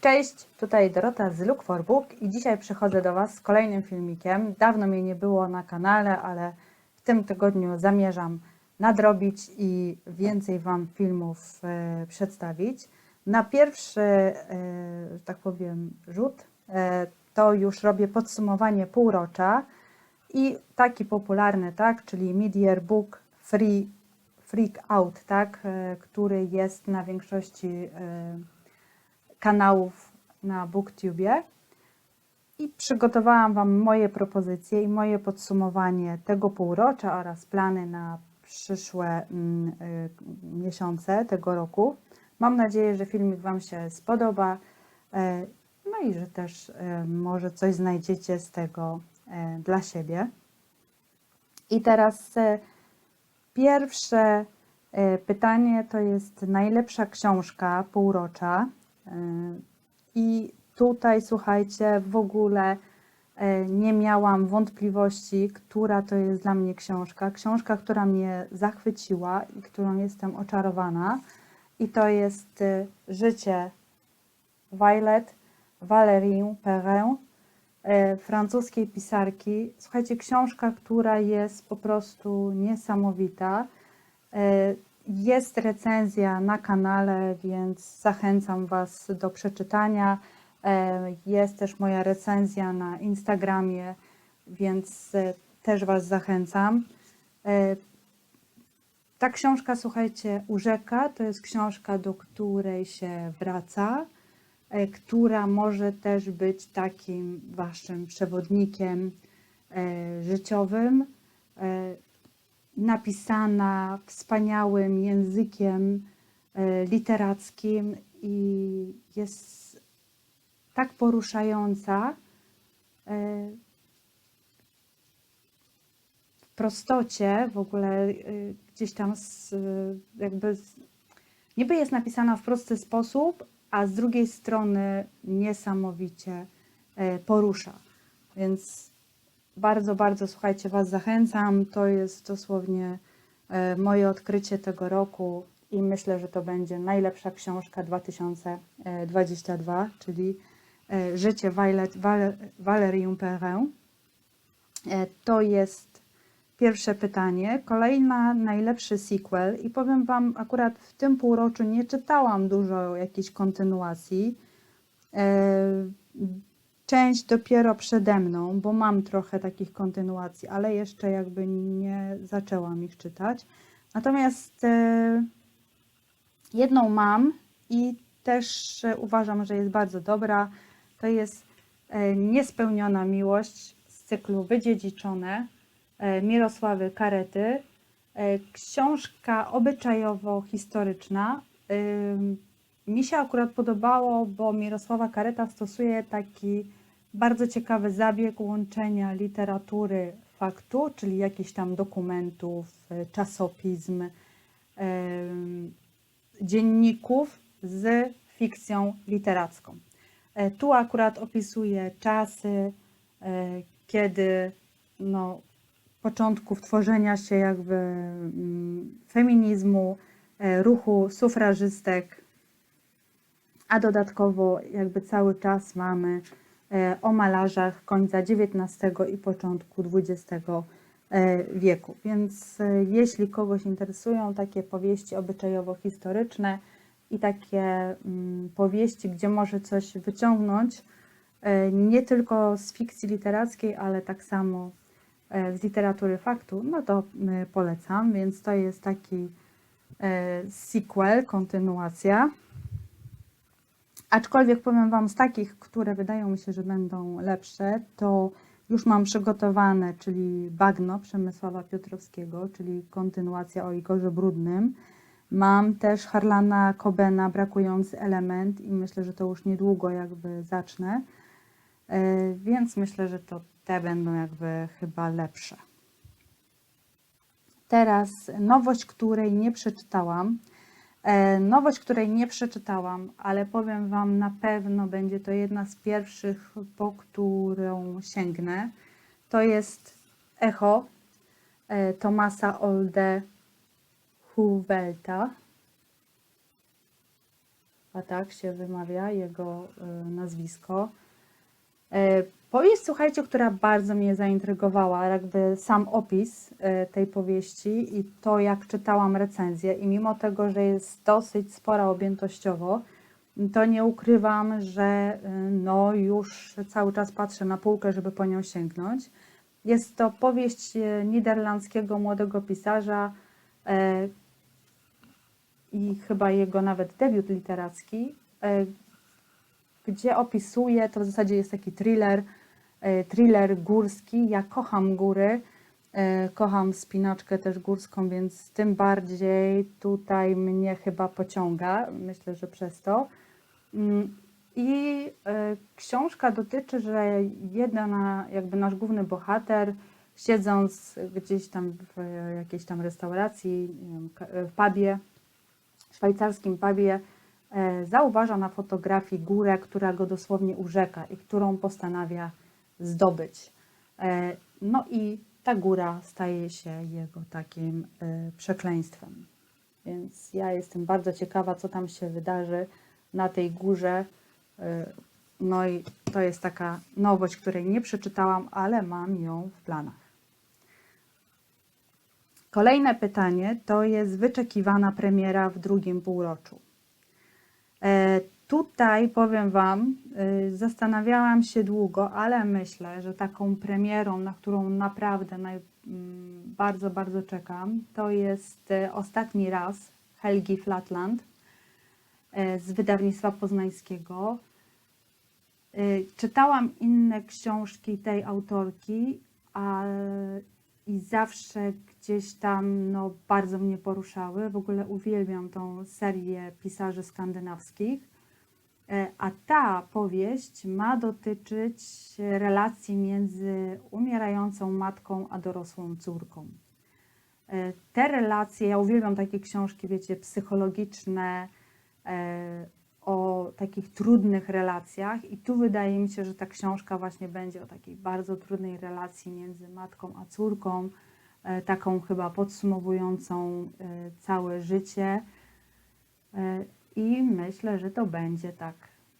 Cześć, tutaj Dorota z Look for Book i dzisiaj przychodzę do Was z kolejnym filmikiem. Dawno mnie nie było na kanale, ale w tym tygodniu zamierzam nadrobić i więcej Wam filmów e, przedstawić. Na pierwszy, e, że tak powiem, rzut e, to już robię podsumowanie półrocza i taki popularny, tak, czyli Mid-Year Book Free, Freak Out, tak, który jest na większości kanałów na BookTubie i przygotowałam Wam moje propozycje i moje podsumowanie tego półrocza oraz plany na przyszłe mm, y, miesiące tego roku. Mam nadzieję, że filmik Wam się spodoba, e, no i że też e, może coś znajdziecie z tego e, dla siebie. I teraz pierwsze pytanie to jest najlepsza książka półrocza. I tutaj słuchajcie, w ogóle e, nie miałam wątpliwości, która to jest dla mnie książka. Książka, która mnie zachwyciła i którą jestem oczarowana. I to jest e, Życie Violet Valérie Perrin, e, francuskiej pisarki. Słuchajcie, książka, która jest po prostu niesamowita. Jest recenzja na kanale, więc zachęcam Was do przeczytania. E, Jest też moja recenzja na Instagramie, więc e, też Was zachęcam. E, Ta książka, słuchajcie, Urzeka to jest książka, do której się wraca, która może też być takim Waszym przewodnikiem życiowym. Napisana wspaniałym językiem e, literackim i jest tak poruszająca e, w prostocie, w ogóle e, gdzieś tam z, jakby z, niby jest napisana w prosty sposób, a z drugiej strony niesamowicie porusza. Więc bardzo, bardzo słuchajcie, Was zachęcam. To jest dosłownie e, moje odkrycie tego roku i myślę, że to będzie najlepsza książka 2022, czyli e, Życie Violet Val- Valérie Perrin. E, To jest pierwsze pytanie. Kolejna, najlepszy sequel. I powiem Wam, akurat w tym półroczu nie czytałam dużo jakichś kontynuacji. Część dopiero przede mną, bo mam trochę takich kontynuacji, ale jeszcze jakby nie zaczęłam ich czytać. Natomiast e, jedną mam i też e, uważam, że jest bardzo dobra. To jest e, Niespełniona miłość z cyklu Wydziedziczone Mirosławy Karety. Książka obyczajowo-historyczna. Mi się akurat podobało, bo Mirosława Kareta stosuje taki bardzo ciekawy zabieg łączenia literatury faktu, czyli jakichś tam dokumentów, e, czasopism, em, dzienników z fikcją literacką. E, Tu akurat opisuje czasy, e, kiedy no, początków tworzenia się jakby mm, feminizmu, e, ruchu sufrażystek, a dodatkowo jakby cały czas mamy e, o malarzach końca XIX i początku XX e, wieku. Więc e, jeśli kogoś interesują takie powieści obyczajowo-historyczne i takie mm, powieści, gdzie może coś wyciągnąć, e, nie tylko z fikcji literackiej, ale tak samo e, z literatury faktu, no to polecam. Więc to jest taki e, sequel, kontynuacja. Aczkolwiek powiem Wam z takich, które wydają mi się, że będą lepsze, to już mam przygotowane, czyli Bagno Przemysława Piotrowskiego, czyli kontynuacja o Igorze Brudnym. Mam też Harlana Cobena, Brakujący element i myślę, że to już niedługo jakby zacznę. E, Więc myślę, że to te będą jakby chyba lepsze. Teraz nowość, której nie przeczytałam. E, Nowość, której nie przeczytałam, ale powiem Wam, na pewno będzie to jedna z pierwszych, po którą sięgnę. To jest Echo e, Tomasa Olde Huvelta. a tak się wymawia jego e, nazwisko. Powieść, słuchajcie, która bardzo mnie zaintrygowała, jakby sam opis e, tej powieści i to, jak czytałam recenzję, i mimo tego, że jest dosyć spora objętościowo, to nie ukrywam, że e, no już cały czas patrzę na półkę, żeby po nią sięgnąć. Jest to powieść e, niderlandzkiego młodego pisarza i chyba jego nawet debiut literacki, gdzie opisuje, to w zasadzie jest taki thriller, thriller górski. Ja kocham góry, e, kocham spinaczkę też górską, więc tym bardziej tutaj mnie chyba pociąga. Myślę, że przez to. Mm, I e, książka dotyczy, że jeden, jakby nasz główny bohater, siedząc gdzieś tam w jakiejś tam restauracji, w pubie, szwajcarskim pubie, e, zauważa na fotografii górę, która go dosłownie urzeka i którą postanawia zdobyć. E, No i ta góra staje się jego takim e, przekleństwem. Więc ja jestem bardzo ciekawa, co tam się wydarzy na tej górze. E, No i to jest taka nowość, której nie przeczytałam, ale mam ją w planach. Kolejne pytanie to jest wyczekiwana premiera w drugim półroczu. Tutaj powiem Wam, y, zastanawiałam się długo, ale myślę, że taką premierą, na którą naprawdę naj, mm, bardzo, bardzo czekam, to jest e, ostatni raz Helgi Flatland e, z wydawnictwa poznańskiego. Y, Czytałam inne książki tej autorki, a i zawsze gdzieś tam no, bardzo mnie poruszały. W ogóle uwielbiam tą serię pisarzy skandynawskich. E, A ta powieść ma dotyczyć relacji między umierającą matką a dorosłą córką. E, Te relacje, ja uwielbiam takie książki, wiecie, psychologiczne, e, o takich trudnych relacjach, i tu wydaje mi się, że ta książka właśnie będzie o takiej bardzo trudnej relacji między matką a córką, taką chyba podsumowującą całe życie. I myślę, że to będzie tak.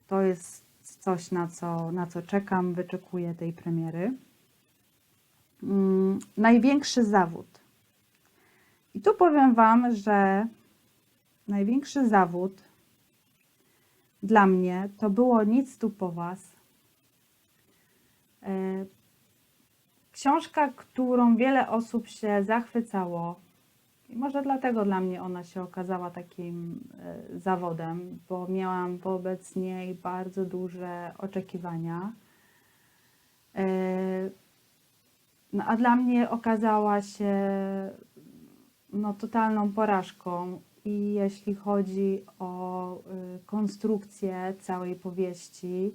To jest coś, na co, na co czekam, wyczekuję tej premiery. Mm, największy zawód. I tu powiem Wam, że największy zawód dla mnie to było Nic tu po Was. E, Książka, którą wiele osób się zachwycało. I może dlatego dla mnie ona się okazała takim e, zawodem, bo miałam wobec niej bardzo duże oczekiwania. E, No, a dla mnie okazała się no, totalną porażką. I jeśli chodzi o y, konstrukcję całej powieści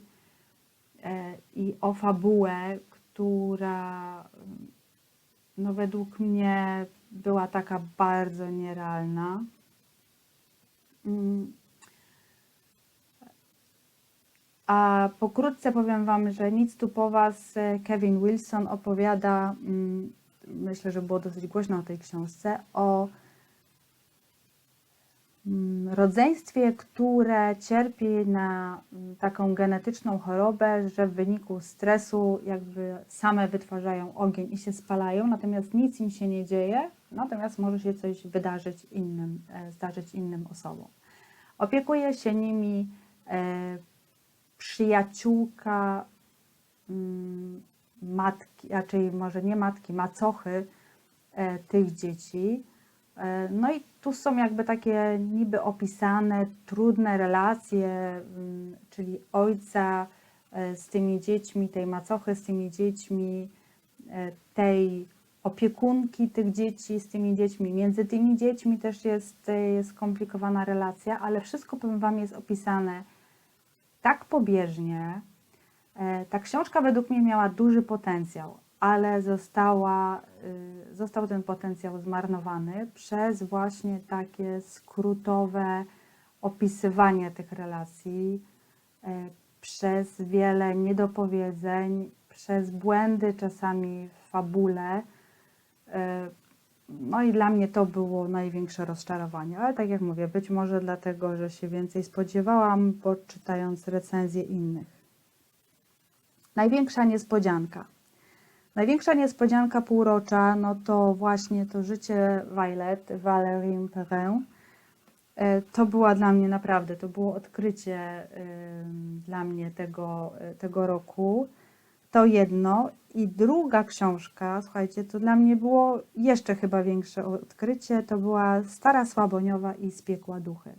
e, i o fabułę, która no, według mnie była taka bardzo nierealna. Mm. A pokrótce powiem Wam, że nic tu po Was e, Kevin Wilson opowiada, mm, myślę, że było dosyć głośno o tej książce, o rodzeństwie, które cierpi na mm, taką genetyczną chorobę, że w wyniku stresu jakby same wytwarzają ogień i się spalają, natomiast nic im się nie dzieje, natomiast może się coś wydarzyć innym, e, zdarzyć innym osobom. Opiekuje się nimi e, przyjaciółka mm, matki, raczej może nie matki, macochy e, tych dzieci. E, No i tu są jakby takie niby opisane trudne relacje, mm, czyli ojca e, z tymi dziećmi, tej macochy z tymi dziećmi, e, tej opiekunki tych dzieci z tymi dziećmi. Między tymi dziećmi też jest, jest skomplikowana relacja, ale wszystko powiem Wam jest opisane tak pobieżnie. Ta książka według mnie miała duży potencjał, ale została, y, został ten potencjał zmarnowany przez właśnie takie skrótowe opisywanie tych relacji, e, przez wiele niedopowiedzeń, przez błędy czasami w fabule. E, No i dla mnie to było największe rozczarowanie, ale tak jak mówię, być może dlatego, że się więcej spodziewałam, bo czytając recenzje innych. Największa niespodzianka. Największa niespodzianka półrocza, no to właśnie to życie Violet, Valérie Perrin. E, To była dla mnie naprawdę, to było odkrycie dla mnie tego, e, tego roku. To jedno. I druga książka, słuchajcie, to dla mnie było jeszcze chyba większe odkrycie, to była Stara Słaboniowa i z piekła duchy.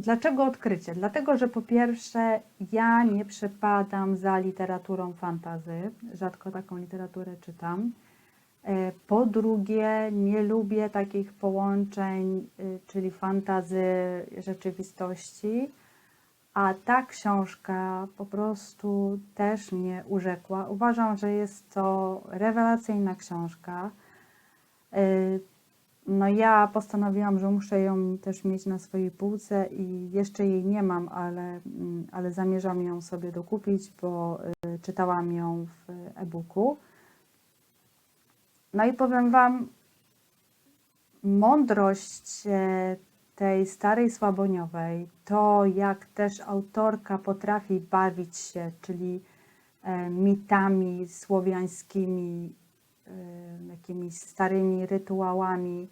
E, Dlaczego odkrycie? Dlatego, że po pierwsze, ja nie przepadam za literaturą fantazy, rzadko taką literaturę czytam. E, Po drugie, nie lubię takich połączeń, y, czyli fantazy rzeczywistości, a ta książka po prostu też mnie urzekła. Uważam, że jest to rewelacyjna książka. No ja postanowiłam, że muszę ją też mieć na swojej półce i jeszcze jej nie mam, ale, mm, ale zamierzam ją sobie dokupić, bo y, czytałam ją w e-booku. No i powiem Wam, mądrość e, tej starej Słaboniowej, to jak też autorka potrafi bawić się, czyli e, mitami słowiańskimi, e, jakimiś starymi rytuałami,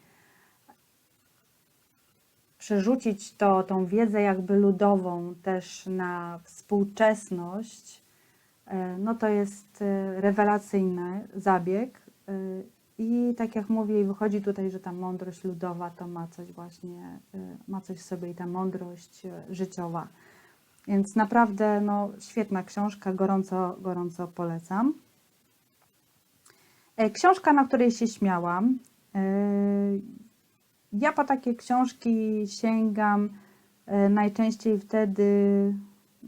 przerzucić to, tą wiedzę jakby ludową też na współczesność, e, no to jest e, rewelacyjny zabieg. E, I tak jak mówię, wychodzi tutaj, że ta mądrość ludowa to ma coś właśnie, ma coś w sobie i ta mądrość życiowa. Więc naprawdę no, świetna książka, gorąco, gorąco polecam. Książka, na której się śmiałam. E, Ja po takie książki sięgam e, najczęściej wtedy,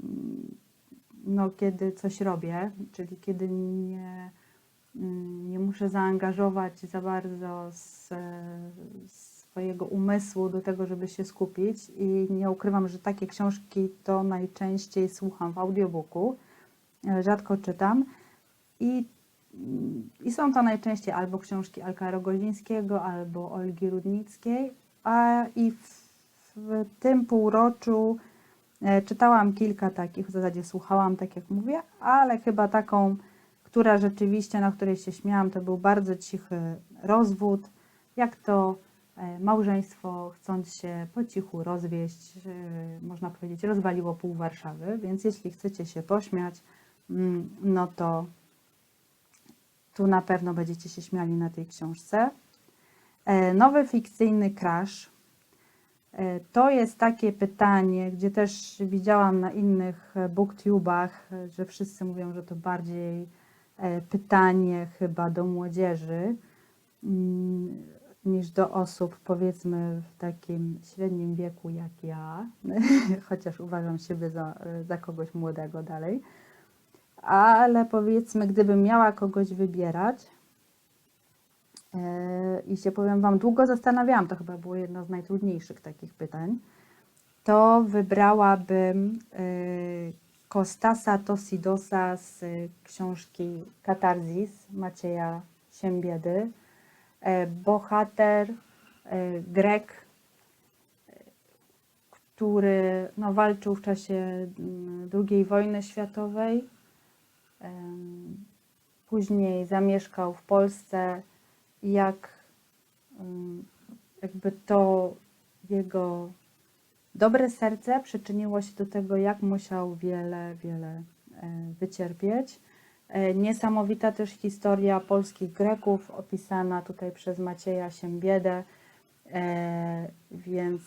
mm, no, kiedy coś robię, czyli kiedy nie, mm, nie muszę zaangażować za bardzo z, swojego umysłu do tego, żeby się skupić. I nie ukrywam, że takie książki to najczęściej słucham w audiobooku, e, rzadko czytam. I i są to najczęściej albo książki Alka Rogozińskiego, albo Olgi Rudnickiej. A i w, w tym półroczu e, czytałam kilka takich, w zasadzie słuchałam, tak jak mówię, ale chyba taką, która rzeczywiście, na której się śmiałam, to był bardzo cichy rozwód. Jak to e, małżeństwo, chcąc się po cichu rozwieść, e, można powiedzieć, rozwaliło pół Warszawy. Więc jeśli chcecie się pośmiać, mm, no to tu na pewno będziecie się śmiali na tej książce. E, Nowy fikcyjny crash. E, To jest takie pytanie, gdzie też widziałam na innych booktubach, że wszyscy mówią, że to bardziej e, pytanie chyba do młodzieży mm, niż do osób powiedzmy w takim średnim wieku jak ja, chociaż uważam siebie za, za kogoś młodego dalej ale powiedzmy, gdybym miała kogoś wybierać, e, i się powiem Wam, długo zastanawiałam, to chyba było jedno z najtrudniejszych takich pytań, to wybrałabym e, Kostasa Tosidosa z książki Katarzis Macieja Siembiedy. E, Bohater, Grek, który no, walczył w czasie mm, II wojny światowej. Później zamieszkał w Polsce i jak jakby to jego dobre serce przyczyniło się do tego, jak musiał wiele, wiele e, wycierpieć. E, Niesamowita też historia polskich Greków, opisana tutaj przez Macieja Siembiedę, e, więc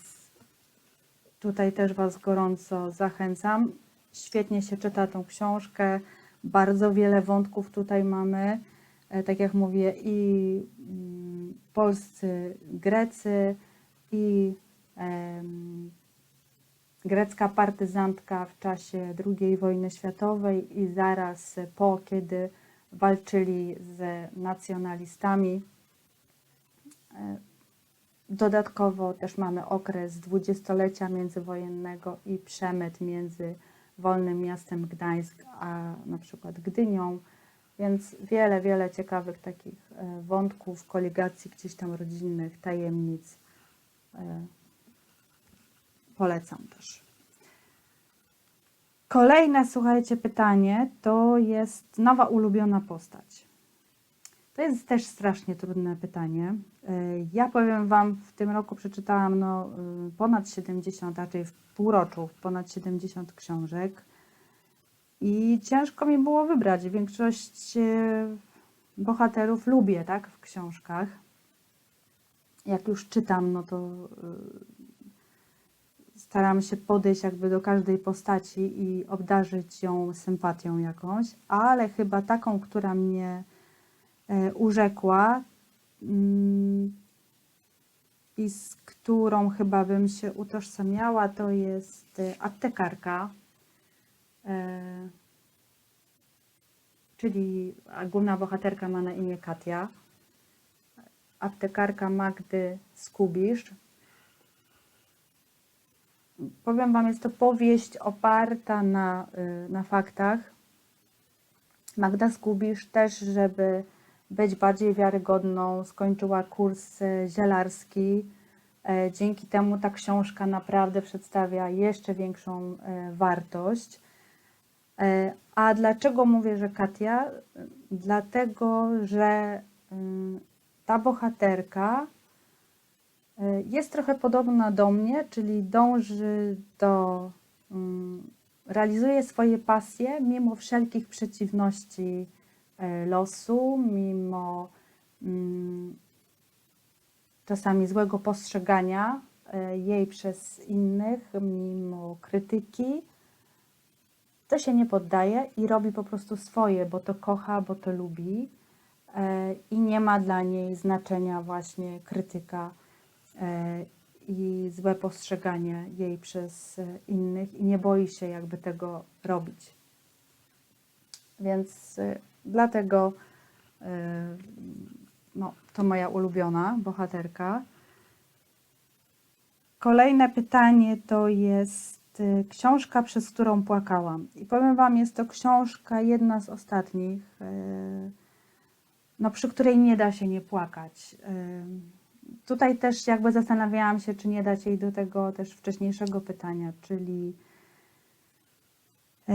tutaj też Was gorąco zachęcam. Świetnie się czyta tą książkę. Bardzo wiele wątków tutaj mamy. E, Tak jak mówię, i mm, polscy Grecy, i grecka partyzantka w czasie II wojny światowej, i zaraz po, kiedy walczyli z nacjonalistami. E, Dodatkowo też mamy okres dwudziestolecia międzywojennego i przemyt między wolnym miastem Gdańsk a na przykład Gdynią. Więc wiele, wiele ciekawych takich e, wątków, koligacji gdzieś tam rodzinnych, tajemnic. E, Polecam też. Kolejne, słuchajcie, pytanie to jest nowa ulubiona postać. To jest też strasznie trudne pytanie. E, Ja powiem Wam, w tym roku przeczytałam no, y, ponad 70, raczej w półroczu ponad 70 książek i ciężko mi było wybrać. Większość e, bohaterów lubię, tak, w książkach. Jak już czytam, no to y, staram się podejść jakby do każdej postaci i obdarzyć ją sympatią jakąś, ale chyba taką, która mnie urzekła mm, i z którą chyba bym się utożsamiała, to jest e, aptekarka, e, czyli główna bohaterka ma na imię Katia, aptekarka Magdy Skubisz. Powiem Wam, jest to powieść oparta na, na faktach. Magda Skubisz też, żeby być bardziej wiarygodną, skończyła kurs y, zielarski. E, Dzięki temu ta książka naprawdę przedstawia jeszcze większą e, wartość. E, A dlaczego mówię, że Katia? Dlatego, że ym, ta bohaterka jest trochę podobna do mnie, czyli dąży do, ym, realizuje swoje pasje mimo wszelkich przeciwności losu, mimo ym, czasami złego postrzegania y, jej przez innych, mimo krytyki. To się nie poddaje i robi po prostu swoje, bo to kocha, bo to lubi e, i nie ma dla niej znaczenia właśnie krytyka e, i złe postrzeganie jej przez e, innych i nie boi się jakby tego robić. Więc e, dlatego e, no, to moja ulubiona bohaterka. Kolejne pytanie to jest y, książka, przez którą płakałam. I powiem Wam, jest to książka jedna z ostatnich, y, no, przy której nie da się nie płakać. Y, Tutaj też jakby zastanawiałam się, czy nie dać jej do tego też wcześniejszego pytania, czyli y,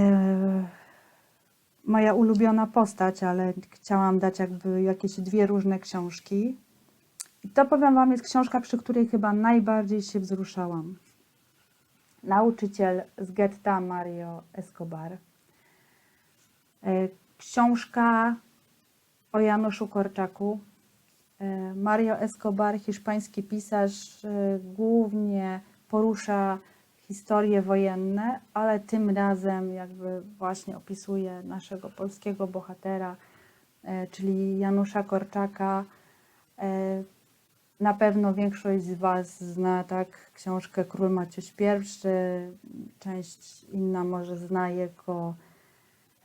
moja ulubiona postać, ale chciałam dać jakby jakieś dwie różne książki. I to powiem Wam, jest książka, przy której chyba najbardziej się wzruszałam. Nauczyciel z getta Mario Escobar. E, Książka o Januszu Korczaku. E, Mario Escobar, hiszpański pisarz, e, głównie porusza historie wojenne, ale tym razem jakby właśnie opisuje naszego polskiego bohatera, e, czyli Janusza Korczaka. E, Na pewno większość z Was zna tak książkę Król Maciuś I, część inna może zna jego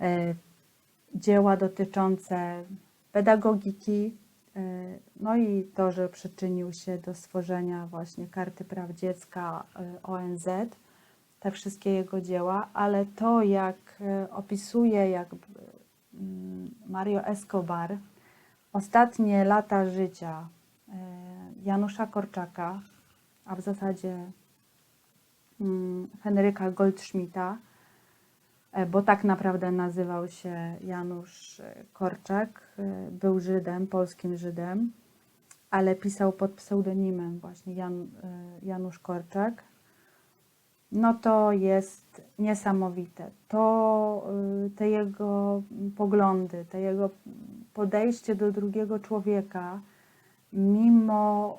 e, dzieła dotyczące pedagogiki, no i to, że przyczynił się do stworzenia właśnie Karty Praw Dziecka e, ONZ, te wszystkie jego dzieła, ale to, jak e, opisuje jakby mm, Mario Escobar ostatnie lata życia Janusza Korczaka, a w zasadzie mm, Henryka Goldschmidta, bo tak naprawdę nazywał się Janusz e, Korczak, e, był Żydem, polskim Żydem, ale pisał pod pseudonimem właśnie Jan, e, Janusz Korczak. No to jest niesamowite. To te jego poglądy, te jego podejście do drugiego człowieka, mimo,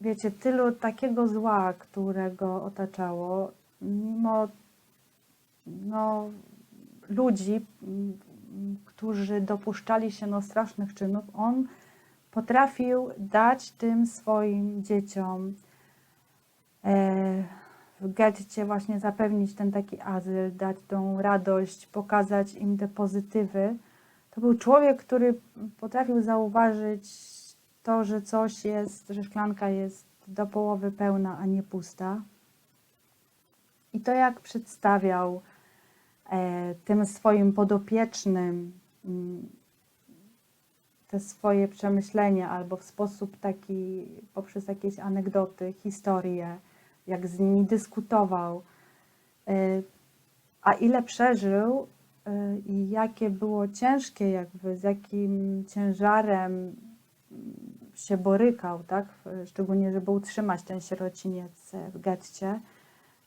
wiecie, tylu takiego zła, którego otaczało, mimo no, ludzi, którzy dopuszczali się no, strasznych czynów, on potrafił dać tym swoim dzieciom e, w getcie właśnie zapewnić ten taki azyl, dać tą radość, pokazać im te pozytywy. To był człowiek, który potrafił zauważyć to, że coś jest, że szklanka jest do połowy pełna, a nie pusta. I to, jak przedstawiał tym swoim podopiecznym mm, te swoje przemyślenia albo w sposób taki, poprzez jakieś anegdoty, historie, jak z nimi dyskutował, y, a ile przeżył y, i jakie było ciężkie, jakby z jakim ciężarem mm, się borykał, tak? Szczególnie, żeby utrzymać ten sierociniec w getcie,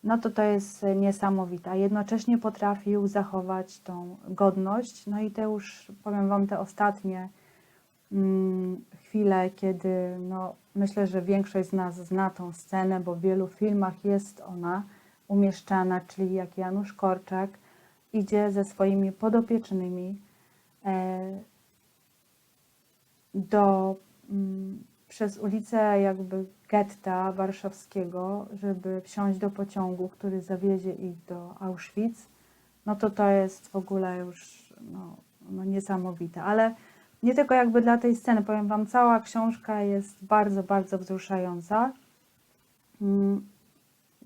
no to to jest niesamowite. A jednocześnie potrafił zachować tą godność. No i te już, powiem Wam, te ostatnie mm, chwile, kiedy no, myślę, że większość z nas zna tą scenę, bo w wielu filmach jest ona umieszczana, czyli jak Janusz Korczak idzie ze swoimi podopiecznymi e, do, mm, przez ulicę jakby getta warszawskiego, żeby wsiąść do pociągu, który zawiezie ich do Auschwitz, no to to jest w ogóle już no, no niesamowite. Ale nie tylko jakby dla tej sceny, powiem Wam, cała książka jest bardzo, bardzo wzruszająca. Mm,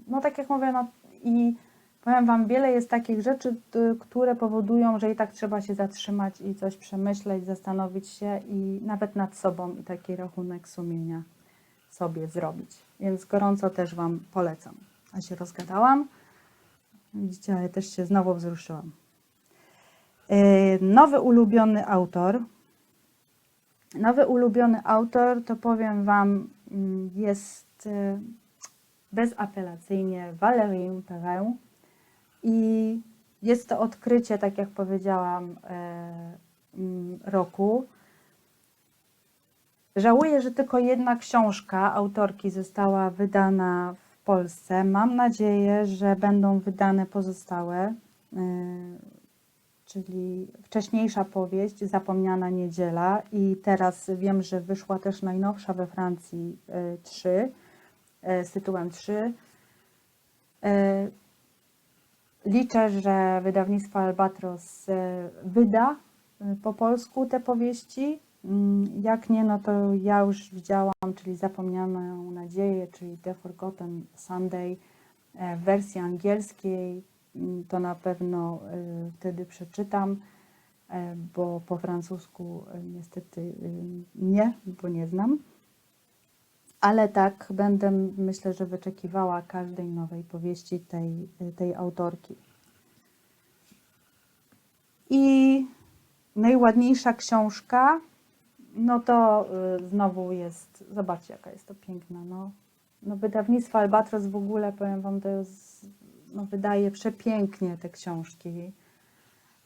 No tak jak mówię, no i powiem Wam, wiele jest takich rzeczy, które powodują, że i tak trzeba się zatrzymać i coś przemyśleć, zastanowić się i nawet nad sobą i taki rachunek sumienia sobie zrobić. Więc gorąco też Wam polecam. A się rozgadałam. Widzicie, ale też się znowu wzruszyłam. Yy, Nowy ulubiony autor. Nowy ulubiony autor, to powiem Wam, mm, jest yy, bezapelacyjnie Valérie Perrin. I jest to odkrycie, tak jak powiedziałam, e, mm, roku. Żałuję, że tylko jedna książka autorki została wydana w Polsce. Mam nadzieję, że będą wydane pozostałe, e, czyli wcześniejsza powieść Zapomniana Niedziela i teraz wiem, że wyszła też najnowsza we Francji 3 z tytułem 3. Liczę, że wydawnictwo Albatros wyda po polsku te powieści. Mm, Jak nie, no to ja już widziałam, czyli Zapomnianą Nadzieję, czyli The Forgotten Sunday e, w wersji angielskiej. Mm, To na pewno e, wtedy przeczytam, e, bo po francusku niestety nie, bo nie znam. Ale tak będę, myślę, że wyczekiwała każdej nowej powieści tej, tej autorki. I najładniejsza książka, no to y, znowu jest, zobaczcie jaka jest to piękna, no. No wydawnictwo Albatros w ogóle, powiem Wam, to jest, no wydaje przepięknie te książki.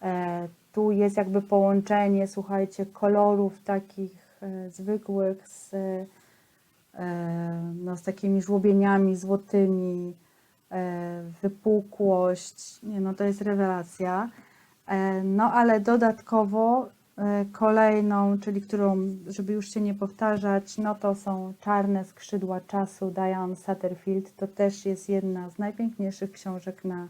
E, tu jest jakby połączenie, słuchajcie, kolorów takich e, zwykłych z, e, no, z takimi żłobieniami złotymi, wypukłość, nie no to jest rewelacja. No ale dodatkowo kolejną, czyli którą, żeby już się nie powtarzać, no to są Czarne skrzydła czasu Diane Satterfield. To też jest jedna z najpiękniejszych książek na,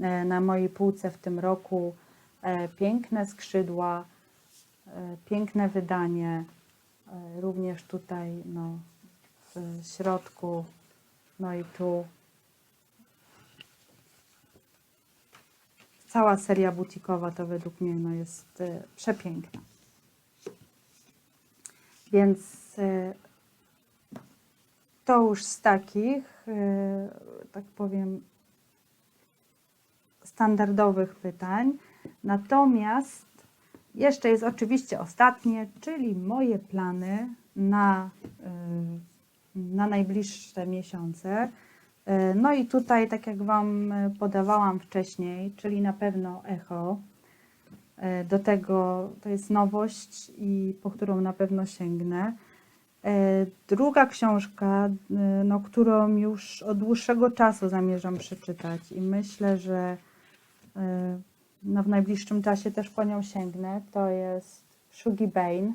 e, na mojej półce w tym roku. E, Piękne skrzydła, piękne wydanie, również tutaj no, w środku, no i tu cała seria butikowa to według mnie no, jest e, przepiękna. Więc e, to już z takich, e, tak powiem, standardowych pytań. Natomiast jeszcze jest oczywiście ostatnie, czyli moje plany na, y, na najbliższe miesiące. Y, No i tutaj, tak jak Wam y, podawałam wcześniej, czyli na pewno echo. Y, Do tego to jest nowość i po którą na pewno sięgnę. Druga książka, no, którą już od dłuższego czasu zamierzam przeczytać i myślę, że no, w najbliższym czasie też po nią sięgnę, to jest Shuggy Bane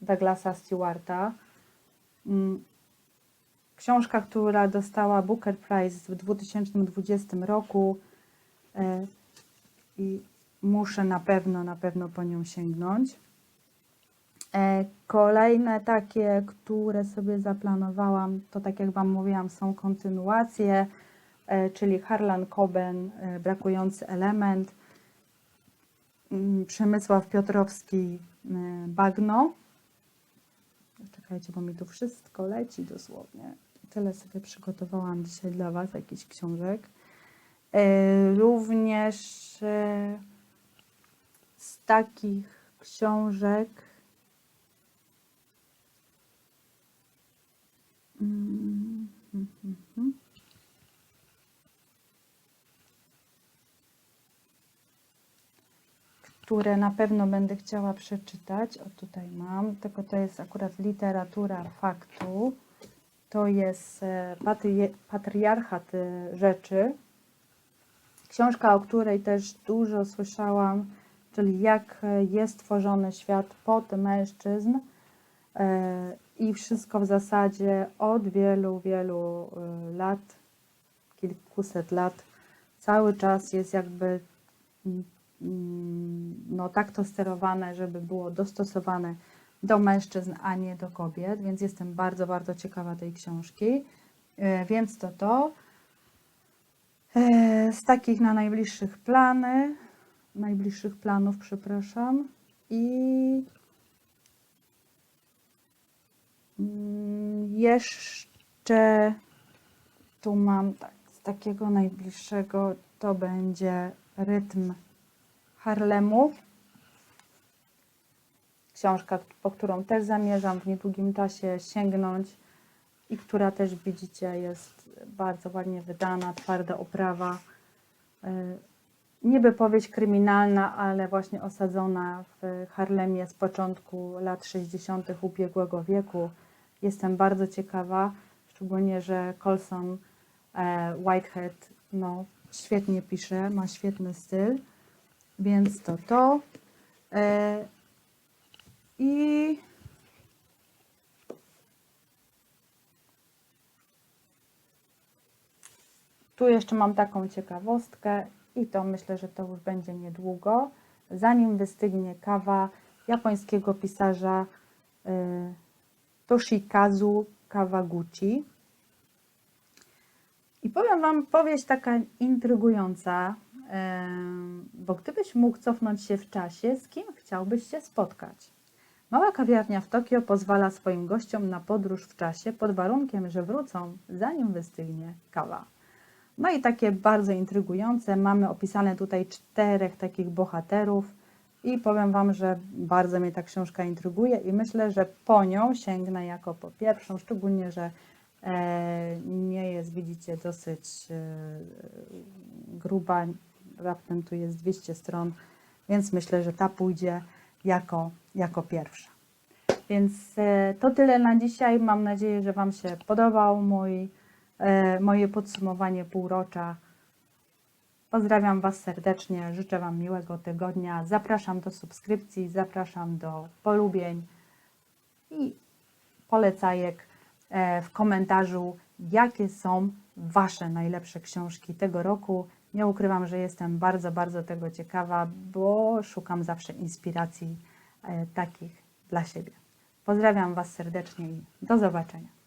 Douglasa Stewarta. Książka, która dostała Booker Prize w 2020 roku e, i muszę na pewno, na pewno po nią sięgnąć. E, Kolejne takie, które sobie zaplanowałam, to tak jak Wam mówiłam, są kontynuacje, e, czyli Harlan Coben, Brakujący element. mm, Przemysław Piotrowski Bagno. Czekajcie, bo mi tu wszystko leci dosłownie. Tyle sobie przygotowałam dzisiaj dla Was, jakichś książek. Y, Również y, z takich książek które na pewno będę chciała przeczytać. O tutaj mam, tylko to jest akurat literatura faktu. To jest e, Patriarchat e, Rzeczy. Książka, o której też dużo słyszałam, czyli jak e, jest tworzony świat pod mężczyzn. I wszystko w zasadzie od wielu, wielu lat, kilkuset lat, cały czas jest jakby mm, mm, no, tak to sterowane, żeby było dostosowane do mężczyzn, a nie do kobiet, więc jestem bardzo, bardzo ciekawa tej książki. E, Więc to to. E, Z takich na najbliższych plany, najbliższych planów, przepraszam. I mm, jeszcze tu mam tak, z takiego najbliższego to będzie rytm Harlemu. Książka, po którą też zamierzam w niedługim czasie sięgnąć i która też widzicie jest bardzo ładnie wydana, twarda oprawa. Y, Niby powieść kryminalna, ale właśnie osadzona w Harlemie z początku lat 60. ubiegłego wieku. Jestem bardzo ciekawa, szczególnie, że Colson e, Whitehead no, świetnie pisze, ma świetny styl, więc to to. I tu jeszcze mam taką ciekawostkę i to myślę, że to już będzie niedługo. Zanim wystygnie kawa japońskiego pisarza y, Toshikazu Kawaguchi. I powiem Wam powieść taka intrygująca, em, bo gdybyś mógł cofnąć się w czasie, z kim chciałbyś się spotkać? Mała kawiarnia w Tokio pozwala swoim gościom na podróż w czasie pod warunkiem, że wrócą, zanim wystygnie kawa. No i takie bardzo intrygujące. Mamy opisane tutaj czterech takich bohaterów i powiem Wam, że bardzo mnie ta książka intryguje i myślę, że po nią sięgnę jako po pierwszą, szczególnie, że e, nie jest, widzicie, dosyć e, gruba, raptem tu jest 200 stron, więc myślę, że ta pójdzie jako, jako pierwsza. Więc e, to tyle na dzisiaj. Mam nadzieję, że Wam się podobał mój, e, moje podsumowanie półrocza. Pozdrawiam Was serdecznie, życzę Wam miłego tygodnia. Zapraszam do subskrypcji, zapraszam do polubień i polecajek e, w komentarzu, jakie są Wasze najlepsze książki tego roku. Nie ukrywam, że jestem bardzo, bardzo tego ciekawa, bo szukam zawsze inspiracji e, takich dla siebie. Pozdrawiam Was serdecznie i do zobaczenia.